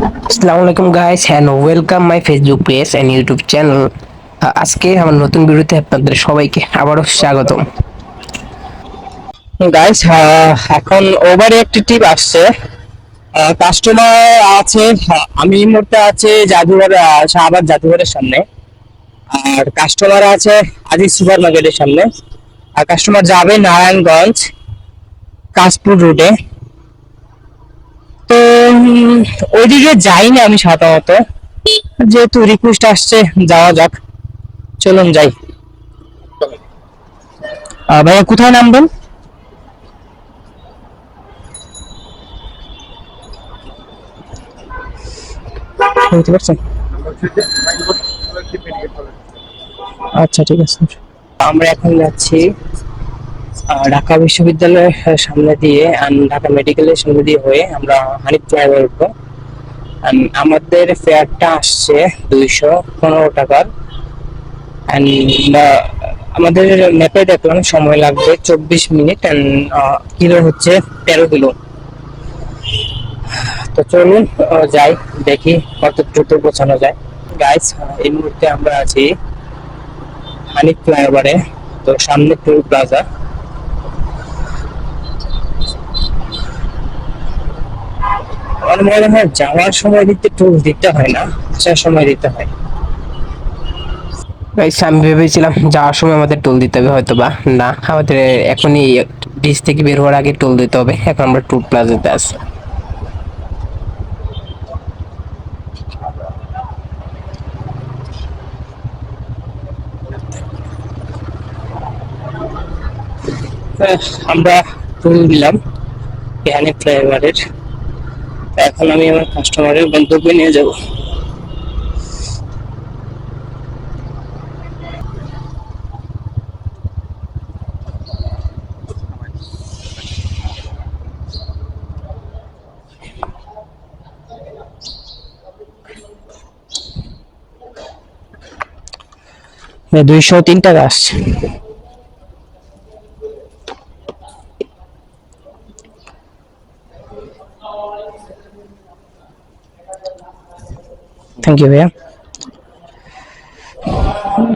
আসসালামু আলাইকুম guys and welcome my Facebook page and YouTube channel আজকে আমার নতুন ভিডিওতে আপনাদের সবাইকে আবারও স্বাগতম। গাইস এখন ওভারে একটি আসছে। কাস্টমার আছে আমি এই মুহূর্তে আছে জাদুঘর শাহবাগ জাদুঘরের সামনে। আর কাস্টমার আছে আজিজ সুপার মার্কেটের সামনে। আর কাস্টমার যাবে নারায়ণগঞ্জ, কাশপুর রুটে ওইদিকে যাইনি আমি সাধারণত। যেহেতু রিকোয়েস্ট আসছে, যাওয়া যাক। চলুন যাই। ভাইয়া, কোথায় নামবেন? শুনতে পারছেন? আচ্ছা ঠিক আছে। আমরা এখন যাচ্ছি ঢাকা বিশ্ববিদ্যালয়ের সামনে দিয়ে ঢাকা মেডিকেলের সামনে দিয়ে হয়ে আমরা হানিফ ফ্লাইওভার উঠবো। আমাদের ফেয়ারটা আসছে দুইশো পনেরো টাকার। আমাদের ম্যাপে দেখলাম সময় লাগবে, চব্বিশ মিনিট কিলো হচ্ছে তেরো কিলো। তো চলুন যাই, দেখি কত দ্রুত পৌঁছানো যায়। গাইস এই মুহূর্তে আমরা আছি হানিফ ফ্লাইওভারে, তো সামনে টুল প্লাজা। আমার মনে হয় যাওয়ার সময় দিতে টোল দিতে হয় না আসার সময় দিতে হয়। আমি ভেবেছিলাম যাওয়ার সময় আমাদের টোল দিতে হবে হয়তো বা না। আমাদের এখনই ডিস থেকে বের হওয়ার আগে টোল দিতে হবে এখন আমরা টুল প্লাজাতে আহ, আমরা টোল দিলাম এখানে ফ্লাইওভারের এখন আমি আমার কাস্টমারের গন্তব্যে নিয়ে যাব। দুইশো তিন টাকা আসছে। থ্যাংক ইউ ভাইয়া।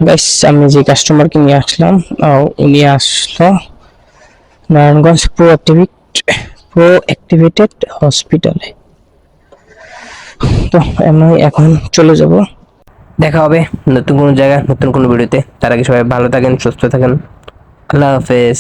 বেশ আমি যে কাস্টমারকে নিয়ে আসলাম উনি আসলো Narayanganj pro active pro activated হসপিটালে তো আমি এখন চলে যাব। দেখা হবে নতুন কোনো জায়গায়, নতুন কোনো ভিডিওতে। তার আগে সবাই ভালো থাকেন, সুস্থ থাকেন। আল্লাহ হাফেজ।